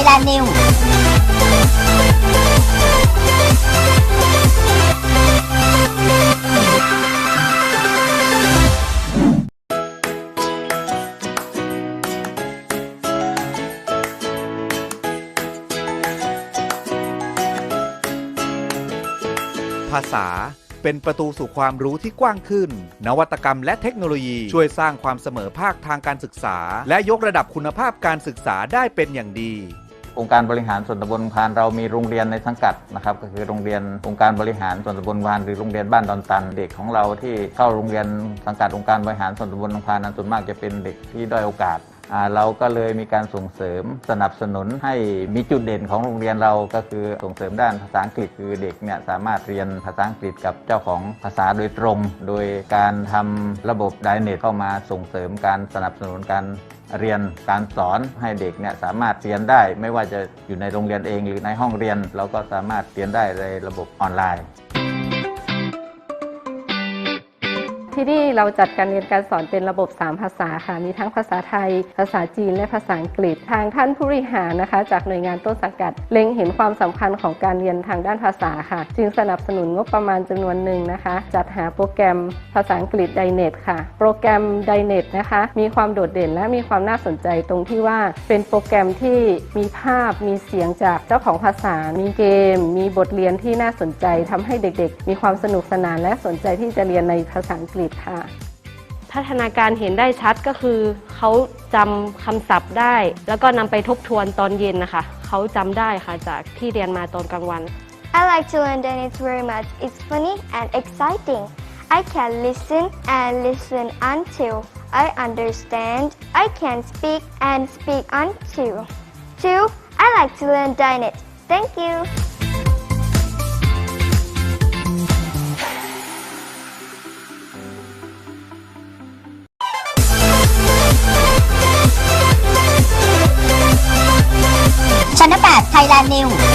Thailand News ภาษาเป็นประตูสู่ความรู้ที่กว้างขึ้น นวัตกรรมและเทคโนโลยีช่วยสร้างความเสมอภาคทางการศึกษา และยกระดับคุณภาพการศึกษาได้เป็นอย่างดี องค์การบริหารส่วนตำบลพานเรามีโรงเรียนในสังกัดนะครับก็คือโรงเรียนองค์การบริหารส่วนตำบลพานหรือโรงเรียนบ้านดอนตัน เด็กของเราที่เข้าโรงเรียนสังกัดองค์การบริหารส่วนตำบลพานนั้นส่วนมากจะเป็นเด็กที่ด้อยโอกาส เราก็เลยมีการส่งเสริมสนับสนุนให้มีจุดเด่นของโรงเรียนเราก็คือส่งเสริมด้านภาษาอังกฤษคือเด็กเนี่ยสามารถเรียนภาษาอังกฤษกับเจ้าของภาษาโดยตรง โดยการทำระบบไดเน็ตเข้ามาส่งเสริมการสนับสนุนการเรียนการสอนให้เด็กเนี่ยสามารถเรียนได้ ไม่ว่าจะอยู่ในโรงเรียนเองหรือในห้องเรียน เราก็สามารถเรียนได้ในระบบออนไลน์ ที่นี่เราจัดการเรียนการสอนเป็นระบบ 3 ภาษาค่ะ มีทั้งภาษาไทย ภาษาจีน และภาษาอังกฤษ ทางท่านผู้บริหารนะคะ จากหน่วยงานต้นสังกัด เล็งเห็นความสำคัญของการเรียนทางด้านภาษาค่ะ จึงสนับสนุนงบประมาณจำนวนหนึ่งนะคะ จัดหาโปรแกรมภาษาอังกฤษไดเน็ตค่ะ โปรแกรมไดเน็ตนะคะ มีความโดดเด่นและมีความน่าสนใจตรงที่ว่าเป็นโปรแกรมที่มีภาพมีเสียงจากเจ้าของภาษา มีเกม มีบทเรียนที่น่าสนใจทำให้เด็กๆ มีความสนุกสนานและสนใจที่จะเรียนในภาษาอังกฤษค่ะ พัฒนาการเห็นได้ชัดก็คือ เขาจำคำศัพท์ได้ แล้วก็นำไปทบทวนตอนเย็นนะคะ เขาจำได้ค่ะจากที่เรียนมาตอนกลางวัน I like to learn Danish very much. It's funny and exciting. I can listen and listen until I understand. I can speak and speak until. Two, I like to learn Danish. Thank you. ชั้